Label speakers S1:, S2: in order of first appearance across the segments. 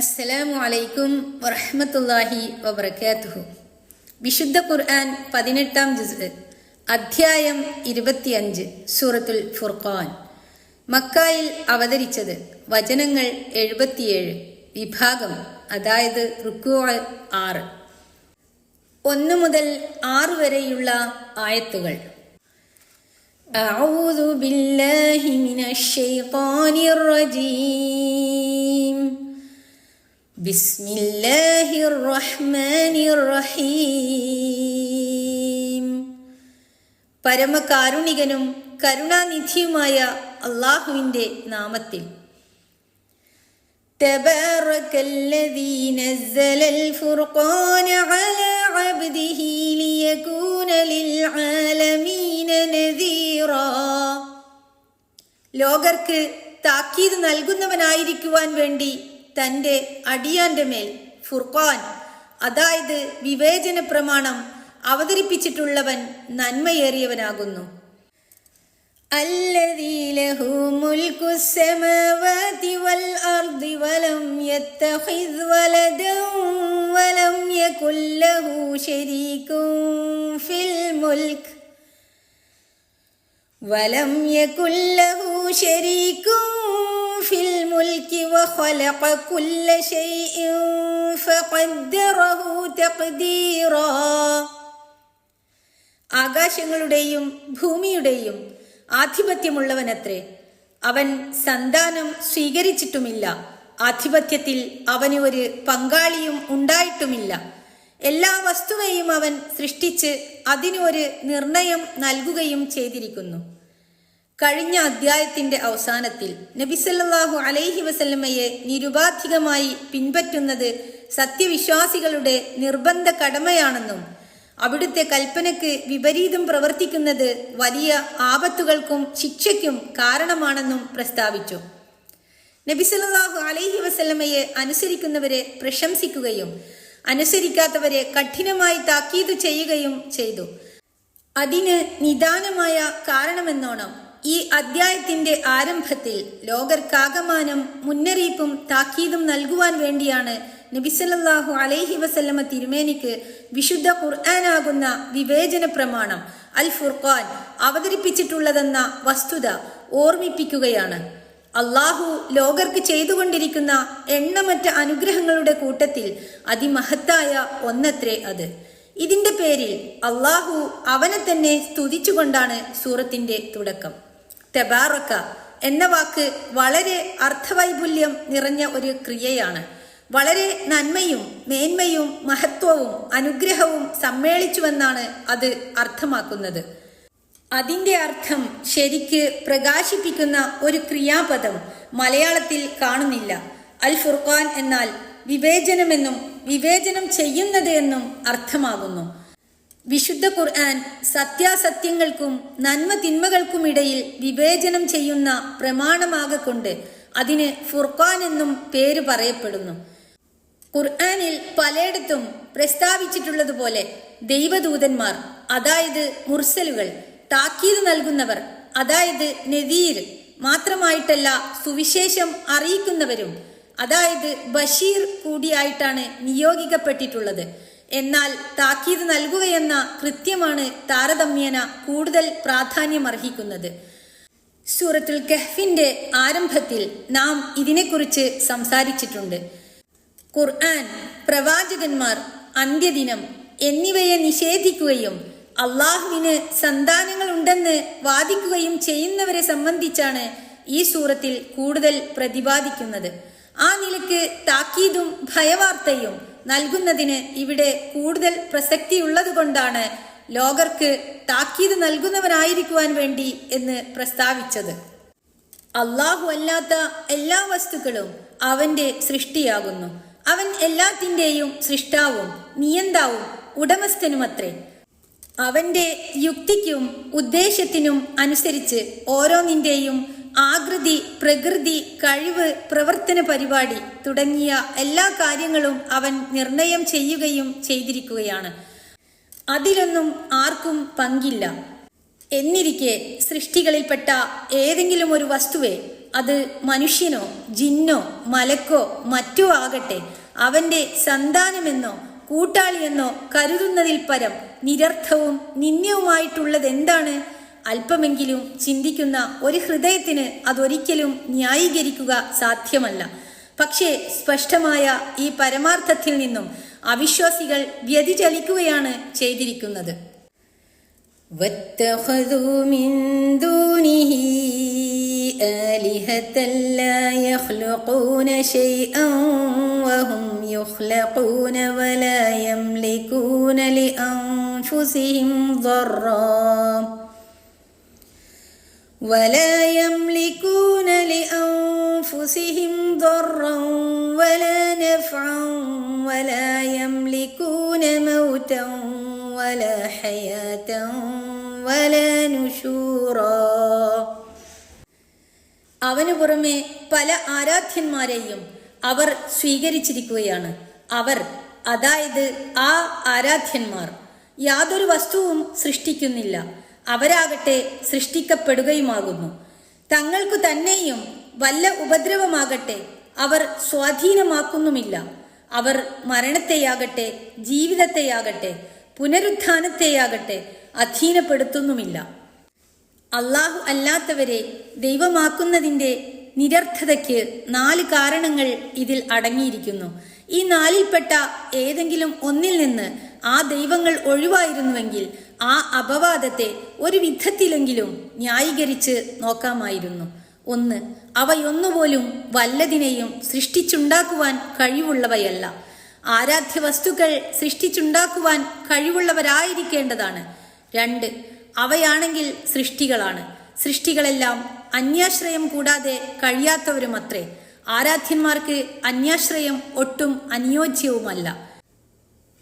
S1: അസ്സലാമു അലൈക്കും വറഹ്മത്തുള്ളാഹി വബർക്കാത്തുഹു വിശുദ്ധ ഖുർആൻ പതിനെട്ടാം ജുസ് അധ്യായം ഇരുപത്തിയഞ്ച് സൂറത്തുൽ ഫുർഖാൻ മക്കായിൽ അവതരിച്ചത് വചനങ്ങൾ എഴുപത്തിയേഴ് വിഭാഗം അതായത് റുക്കു ആറ് ഒന്ന് മുതൽ ആറ് വരെയുള്ള ആയത്തുകൾ أعوذ بالله من الشيطان الرجيم بسم الله الرحمن الرحيم പരമകാരുണികനും കരുണാനിധിയുമായ അള്ളാഹുവിൻ്റെ നാമത്തിൽ تبارك الذي نزل الفرقان على عبده ليكون للعالمين نذيرا ലോകർക്ക് താക്കീത് നൽകുന്നവനായിരിക്കുവാൻ വേണ്ടി തൻ്റെ അടിയാന്റെ മേൽ ഫുർഖാൻ അതായത് വിവേചന പ്രമാണം അവതരിപ്പിച്ചിട്ടുള്ളവൻ നന്മയേറിയവനാകുന്നു الذي له ملك السماوات والأرض ولم يتخذ ولدا ولم يكن له شريك في الملك ولم يكن له شريك في الملك وخلق كل شيء فقدره تقديرا ആകാശങ്ങളുടെയും ഭൂമിയുടെയും ആധിപത്യമുള്ളവനത്രേ അവൻ സന്താനം സ്വീകരിച്ചിട്ടുമില്ല ആധിപത്യത്തിൽ അവന് ഒരു പങ്കാളിയും ഉണ്ടായിട്ടുമില്ല എല്ലാ വസ്തുവെയും അവൻ സൃഷ്ടിച്ച് അതിന് ഒരു നിർണയം നൽകുകയും ചെയ്തിരിക്കുന്നു കഴിഞ്ഞ അധ്യായത്തിന്റെ അവസാനത്തിൽ നബിസല്ലാഹു അലൈഹി വസല്ലമ്മയെ നിരുപാധികമായി പിൻപറ്റുന്നത് സത്യവിശ്വാസികളുടെ നിർബന്ധ കടമയാണെന്നും അവിടുത്തെ കൽപ്പനയ്ക്ക് വിപരീതം പ്രവർത്തിക്കുന്നത് വലിയ ആപത്തുകൾക്കും ശിക്ഷയ്ക്കും കാരണമാണെന്നും പ്രസ്താവിച്ചു. നബിസല്ലാഹു അലൈഹി വസല്ലമ്മയെ അനുസരിക്കുന്നവരെ പ്രശംസിക്കുകയും അനുസരിക്കാത്തവരെ കഠിനമായി താക്കീത് ചെയ്യുകയും ചെയ്തു. അതിന് നിദാനമായ കാരണമെന്നോണം ഈ അദ്ധ്യായത്തിന്റെ ആരംഭത്തിൽ ലോകർക്കാകമാനം മുന്നറിയിപ്പും താക്കീതും നൽകുവാൻ വേണ്ടിയാണ് നബിസലല്ലാഹു അലൈഹി വസല്ലമ തിരുമേനിക്ക് വിശുദ്ധ ഖുർആനാകുന്ന വിവേചന പ്രമാണം അൽ ഫുർഖാൻ അവതരിപ്പിച്ചിട്ടുള്ളതെന്ന വസ്തുത ഓർമ്മിപ്പിക്കുകയാണ്. അള്ളാഹു ലോകർക്ക് ചെയ്തുകൊണ്ടിരിക്കുന്ന എണ്ണമറ്റ അനുഗ്രഹങ്ങളുടെ കൂട്ടത്തിൽ അതിമഹത്തായ ഒന്നത്രേ അത്. ഇതിന്റെ പേരിൽ അള്ളാഹു അവനെ തന്നെ സ്തുതിച്ചുകൊണ്ടാണ് സൂറത്തിന്റെ തുടക്കം. തെബാറക്ക എന്ന വാക്ക് വളരെ അർത്ഥവൈപുല്യം നിറഞ്ഞ ഒരു ക്രിയയാണ്. വളരെ നന്മയും മേന്മയും മഹത്വവും അനുഗ്രഹവും സമ്മേളിച്ചുവെന്നാണ് അത് അർത്ഥമാക്കുന്നത്. അതിന്റെ അർത്ഥം ശരിക്ക് പ്രകാശിപ്പിക്കുന്ന ഒരു ക്രിയാപദം മലയാളത്തിൽ കാണുന്നില്ല. അൽ ഫുർഖാൻ എന്നാൽ വിവേചനമെന്നും വിവേചനം ചെയ്യുന്നത് എന്നും അർത്ഥമാകുന്നു. വിശുദ്ധ ഖുർആൻ സത്യാസത്യങ്ങൾക്കും നന്മ തിന്മകൾക്കുമിടയിൽ വിവേചനം ചെയ്യുന്ന പ്രമാണമാകൊണ്ട് അതിന് ഫുർഖാൻ എന്നും പേര് പറയപ്പെടുന്നു. ഖുർആാനിൽ പലയിടത്തും പ്രസ്താവിച്ചിട്ടുള്ളതുപോലെ ദൈവദൂതന്മാർ അതായത് മുർസലുകൾ താക്കീത് നൽകുന്നവർ അതായത് നദീർ മാത്രമായിട്ടല്ല സുവിശേഷം അറിയിക്കുന്നവരും അതായത് ബഷീർ കൂടിയായിട്ടാണ് നിയോഗിക്കപ്പെട്ടിട്ടുള്ളത്. എന്നാൽ താക്കീത് നൽകുകയെന്ന കൃത്യമാണ് താരതമ്യേന കൂടുതൽ പ്രാധാന്യം അർഹിക്കുന്നത് സൂറത്തുൽ കഹ്ഫിന്റെ ആരംഭത്തിൽ നാം ഇതിനെക്കുറിച്ച് സംസാരിച്ചിട്ടുണ്ട്. ഖുർആൻ പ്രവാചകന്മാർ അന്ത്യദിനം എന്നിവയെ നിഷേധിക്കുകയും അള്ളാഹുവിന് സന്താനങ്ങളുണ്ടെന്ന് വാദിക്കുകയും ചെയ്യുന്നവരെ സംബന്ധിച്ചാണ് ഈ സൂറത്തിൽ കൂടുതൽ പ്രതിപാദിക്കുന്നത്. ആ നിലയ്ക്ക് താക്കീതും ഭയവാർത്തയും നൽകുന്നതിന് ഇവിടെ കൂടുതൽ പ്രസക്തിയുള്ളതുകൊണ്ടാണ് ലോകർക്ക് താക്കീത് നൽകുന്നവനായിരിക്കുവാൻ വേണ്ടി എന്ന് പ്രസ്താവിച്ചത്. അള്ളാഹു അല്ലാത്ത എല്ലാ വസ്തുക്കളും അവന്റെ സൃഷ്ടിയാകുന്നു. അവൻ എല്ലാത്തിന്റെയും സൃഷ്ടാവും നിയന്താവും ഉടമസ്ഥനുമത്രേ. അവന്റെ യുക്തിക്കും ഉദ്ദേശത്തിനും അനുസരിച്ച് ഓരോന്നിന്റെയും ആകൃതി പ്രകൃതി കഴിവ് പ്രവർത്തന പരിപാടി തുടങ്ങിയ എല്ലാ കാര്യങ്ങളും അവൻ നിർണയം ചെയ്യുകയും ചെയ്തിരിക്കുകയാണ്. അതിലൊന്നും ആർക്കും പങ്കില്ല. എന്നിരിക്കെ സൃഷ്ടികളിൽപ്പെട്ട ഏതെങ്കിലും ഒരു വസ്തുവെ അത് മനുഷ്യനോ ജിന്നോ മലക്കോ മറ്റോ ആകട്ടെ അവന്റെ സന്താനമെന്നോ കൂട്ടാളിയെന്നോ കരുതുന്നതിൽ പരം നിരർത്ഥവും നിന്ദ്യവുമായിട്ടുള്ളതെന്താണ്? അല്പമെങ്കിലും ചിന്തിക്കുന്ന ഒരു ഹൃദയത്തിന് അതൊരിക്കലും ന്യായീകരിക്കുക സാധ്യമല്ല. പക്ഷേ സ്പഷ്ടമായ ഈ പരമാർത്ഥത്തിൽ നിന്നും അവിശ്വാസികൾ വ്യതിചലിക്കുകയാണ് ചെയ്തിരിക്കുന്നത്. ൂനലി ولا يملكون لأنفسهم ضرًّا ولا يملكون لأنفسهم ضرا ولا نفعا ولا يملكون موتا ولا حياة ولا نشورا അവനു പുറമെ പല ആരാധ്യന്മാരെയും അവർ സ്വീകരിച്ചിരിക്കുകയാണ് അവർ അതായത് ആ ആരാധ്യന്മാർ യാതൊരു വസ്തുവും സൃഷ്ടിക്കുന്നില്ല അവരാകട്ടെ സൃഷ്ടിക്കപ്പെടുകയുമാകുന്നു. തങ്ങൾക്കു തന്നെയും വല്ല ഉപദ്രവമാകട്ടെ അവർ സ്വാധീനമാക്കുന്നുമില്ല. അവർ മരണത്തെയാകട്ടെ ജീവിതത്തെയാകട്ടെ പുനരുത്ഥാനത്തെയാകട്ടെ അധീനപ്പെടുത്തുന്നുമില്ല. അള്ളാഹു അല്ലാത്തവരെ ദൈവമാക്കുന്നതിന്റെ നിരർത്ഥതയ്ക്ക് നാല് കാരണങ്ങൾ ഇതിൽ അടങ്ങിയിരിക്കുന്നു. ഈ നാലിൽപ്പെട്ട ഏതെങ്കിലും ഒന്നിൽ നിന്ന് ആ ദൈവങ്ങൾ ഒഴിവായിരുന്നുവെങ്കിൽ ആ അപവാദത്തെ ഒരു വിധത്തിലെങ്കിലും ന്യായീകരിച്ച് നോക്കാമായിരുന്നു. ഒന്ന് അവയൊന്നുപോലും വല്ലതിനെയും സൃഷ്ടിച്ചുണ്ടാക്കുവാൻ കഴിവുള്ളവയല്ല. ആരാധ്യ വസ്തുക്കൾ സൃഷ്ടിച്ചുണ്ടാക്കുവാൻ കഴിവുള്ളവരായിരിക്കേണ്ടതാണ്. രണ്ട് അവയാണെങ്കിൽ സൃഷ്ടികളാണ്. സൃഷ്ടികളെല്ലാം അന്യാശ്രയം കൂടാതെ കഴിയാത്തവരുമത്രേ. ആരാധ്യന്മാർക്ക് അന്യാശ്രയം ഒട്ടും അനുയോജ്യവുമല്ല.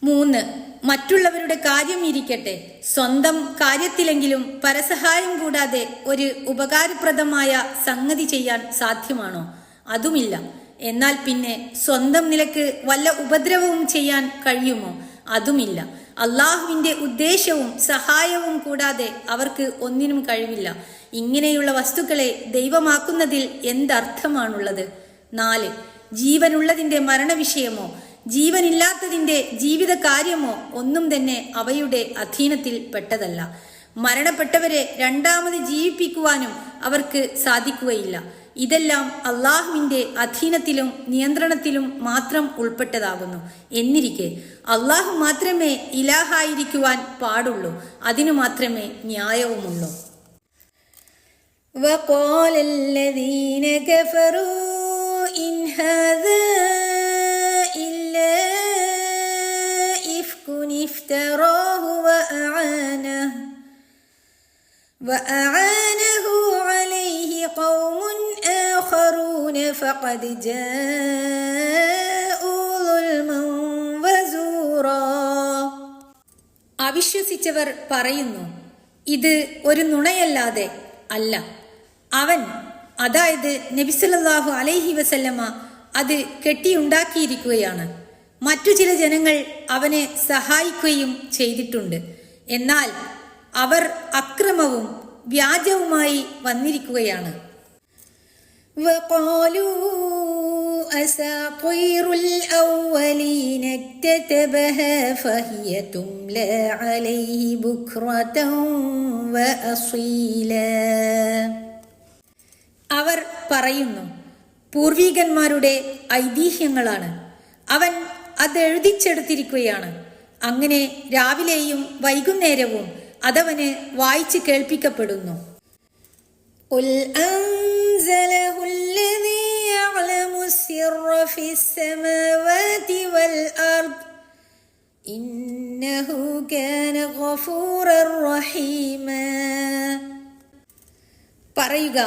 S1: മൂന്ന് മറ്റുള്ളവരുടെ കാര്യം ഇരിക്കട്ടെ. സ്വന്തം കാര്യത്തിലെങ്കിലും പരസഹായം കൂടാതെ ഒരു ഉപകാരപ്രദമായ സംഗതി ചെയ്യാൻ സാധ്യമാണോ? അതുമില്ല. എന്നാൽ പിന്നെ സ്വന്തം നിലയ്ക്ക് വല്ല ഉപദ്രവവും ചെയ്യാൻ കഴിയുമോ? അതുമില്ല. അള്ളാഹുവിന്റെ ഉദ്ദേശവും സഹായവും കൂടാതെ അവർക്ക് ഒന്നിനും കഴിവില്ല. ഇങ്ങനെയുള്ള വസ്തുക്കളെ ദൈവമാക്കുന്നതിൽ എന്തർത്ഥമാണുള്ളത്? നാല്. ജീവനുള്ളതിന്റെ മരണവിഷയമോ ജീവനില്ലാത്തതിന്റെ ജീവിത കാര്യമോ ഒന്നും തന്നെ അവയുടെ അധീനത്തിൽ പെട്ടതല്ല മരണപ്പെട്ടവരെ രണ്ടാമത് ജീവിപ്പിക്കുവാനും അവർക്ക് സാധിക്കുകയില്ല ഇതെല്ലാം അള്ളാഹുവിന്റെ അധീനത്തിലും നിയന്ത്രണത്തിലും മാത്രം ഉൾപ്പെട്ടതാകുന്നു എന്നിരിക്കെ അള്ളാഹു മാത്രമേ ഇലാഹായിരിക്കുവാൻ പാടുള്ളൂ അതിനു മാത്രമേ ന്യായവുമുള്ളൂ وقال الذين كفروا إن هذا إلا إفك افتراه وأعانه وأعانه عليه قوم آخرون فقد جاءوا ظلما وزورا അവിശ്വസിച്ചവർ പറയുന്നു ഇത് ഒരു നുണയല്ലാതെ അല്ല അവൻ അതായത് നബിസല്ലാഹു അലൈഹി വസല്ലമ അത് കെട്ടിയുണ്ടാക്കിയിരിക്കുകയാണ് മറ്റു ചില ജനങ്ങൾ അവനെ സഹായിക്കുകയും ചെയ്തിട്ടുണ്ട്. എന്നാൽ അവർ അക്രമവും വ്യാജവുമായി വന്നിരിക്കുകയാണ്. അവർ പറയുന്നു പൂർവീകന്മാരുടെ ഐതിഹ്യങ്ങളാണ്. അവൻ അതെഴുതിച്ചെടുത്തിരിക്കുകയാണ്. അങ്ങനെ രാവിലെയും വൈകുന്നേരവും അതവന് വായിച്ച് കേൾപ്പിക്കപ്പെടുന്നു. പറയുക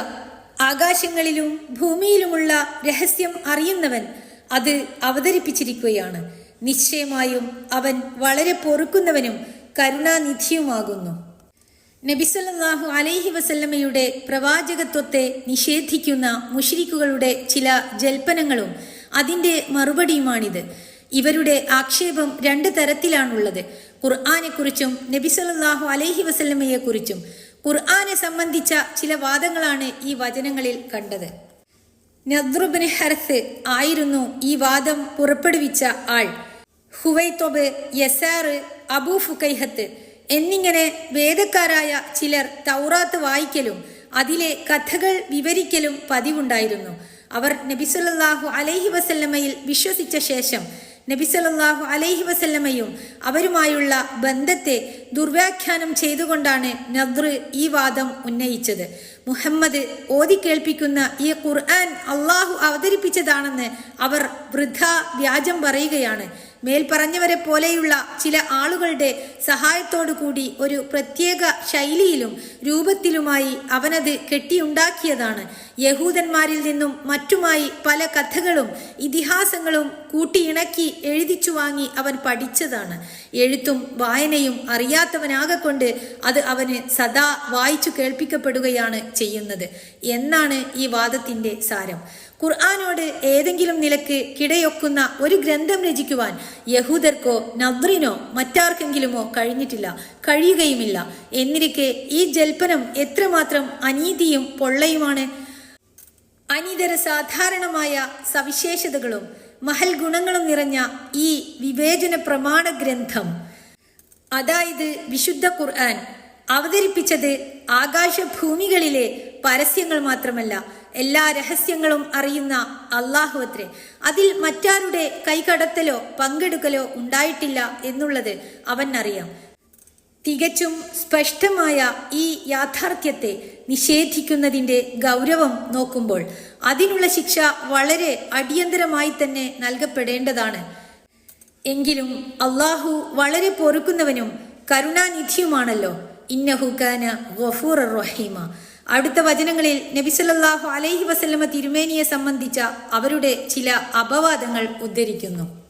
S1: ആകാശങ്ങളിലും ഭൂമിയിലുമുള്ള രഹസ്യം അറിയുന്നവൻ അത് അവതരിപ്പിച്ചിരിക്കുകയാണ്. നിശ്ചയമായും അവൻ വളരെ പൊറുക്കുന്നവനും കരുണാനിധിയുമാകുന്നു. നബിസല്ലാഹു അലൈഹി വസല്ലമയുടെ പ്രവാചകത്വത്തെ നിഷേധിക്കുന്ന മുഷിരിക്കുകളുടെ ചില ജൽപ്പനങ്ങളും അതിന്റെ മറുപടിയുമാണിത്. ഇവരുടെ ആക്ഷേപം രണ്ട് തരത്തിലാണുള്ളത്. ഖുർആാനെക്കുറിച്ചും നബിസല്ലാഹു അലൈഹി വസല്ലമയെക്കുറിച്ചും. ഖുർആാനെ സംബന്ധിച്ച ചില വാദങ്ങളാണ് ഈ വചനങ്ങളിൽ കണ്ടത്. നദ്രുബിന് ഹർത്ത് ആയിരുന്നു ഈ വാദം പുറപ്പെടുവിച്ച ആൾ. ഹുവൈത്തൊബ് യസാറ് അബൂ ഫുക്കൈഹത്ത് എന്നിങ്ങനെ വേദക്കാരായ ചിലർ തൗറാത്ത് വായിക്കലും അതിലെ കഥകൾ വിവരിക്കലും പതിവുണ്ടായിരുന്നു. അവർ നബിസുലല്ലാഹു അലൈഹി വസല്ലമയിൽ വിശ്വസിച്ച ശേഷം നബിസലല്ലാഹു അലൈഹി വസല്ലമയും അവരുമായുള്ള ബന്ധത്തെ ദുർവ്യാഖ്യാനം ചെയ്തുകൊണ്ടാണ് നദ്ർ ഈ വാദം ഉന്നയിച്ചത്. മുഹമ്മദ് ഓതി കേൾപ്പിക്കുന്ന ഈ ഖുർആൻ അള്ളാഹു അവതരിപ്പിച്ചതാണെന്ന് അവർ വൃദ്ധ വ്യാജം പറയുകയാണ്. മേൽ പറഞ്ഞവരെ പോലെയുള്ള ചില ആളുകളുടെ കൂടി ഒരു പ്രത്യേക ശൈലിയിലും രൂപത്തിലുമായി അവനത് കെട്ടിയുണ്ടാക്കിയതാണ്. യഹൂദന്മാരിൽ നിന്നും മറ്റുമായി പല കഥകളും ഇതിഹാസങ്ങളും കൂട്ടിയിണക്കി എഴുതിച്ചു വാങ്ങി അവൻ പഠിച്ചതാണ്. എഴുത്തും വായനയും അറിയാത്തവനാകൊണ്ട് അത് അവന് സദാ വായിച്ചു കേൾപ്പിക്കപ്പെടുകയാണ് ചെയ്യുന്നത്. എന്നാണ് ഈ വാദത്തിന്റെ സാരം. ഖുർആാനോട് ഏതെങ്കിലും നിലയ്ക്ക് കിടയൊക്കുന്ന ഒരു ഗ്രന്ഥം രചിക്കുവാൻ യഹൂദർക്കോ നവ്രിനോ മറ്റാർക്കെങ്കിലുമോ കഴിഞ്ഞിട്ടില്ല കഴിയുകയുമില്ല. എന്നിരിക്കെ ഈ ജൽപ്പനം എത്രമാത്രം അനീതിയും പൊള്ളയുമാണ്? അനിതര സാധാരണമായ സവിശേഷതകളും മഹൽ ഗുണങ്ങളും നിറഞ്ഞ ഈ വിവേചന പ്രമാണ ഗ്രന്ഥം. അതായത് വിശുദ്ധ ഖുർആൻ അവതരിപ്പിച്ചത് ആകാശഭൂമികളിലെ പരസ്യങ്ങൾ മാത്രമല്ല എല്ലാ രഹസ്യങ്ങളും അറിയുന്ന അള്ളാഹു അത്രേ. അതിൽ മറ്റാരുടെ കൈകടത്തലോ പങ്കെടുക്കലോ ഉണ്ടായിട്ടില്ല എന്നുള്ളത് അവൻ അറിയാം തികച്ചും സ്പഷ്ടമായ ഈ യാഥാർത്ഥ്യത്തെ നിഷേധിക്കുന്നതിന്റെ ഗൗരവം നോക്കുമ്പോൾ അതിനുള്ള ശിക്ഷ വളരെ അടിയന്തരമായി തന്നെ നൽകപ്പെടേണ്ടതാണ്. എങ്കിലും അള്ളാഹു വളരെ പൊറുക്കുന്നവനും കരുണാനിധിയുമാണല്ലോ. ഇന്നഹു കാന ഗഫൂർ റഹീമ. അടുത്ത വചനങ്ങളിൽ നബിസല്ലാഹു അലൈഹി വസല്ലമ തിരുമേനിയെ സംബന്ധിച്ച അവരുടെ ചില അപവാദങ്ങൾ ഉദ്ധരിക്കുന്നു.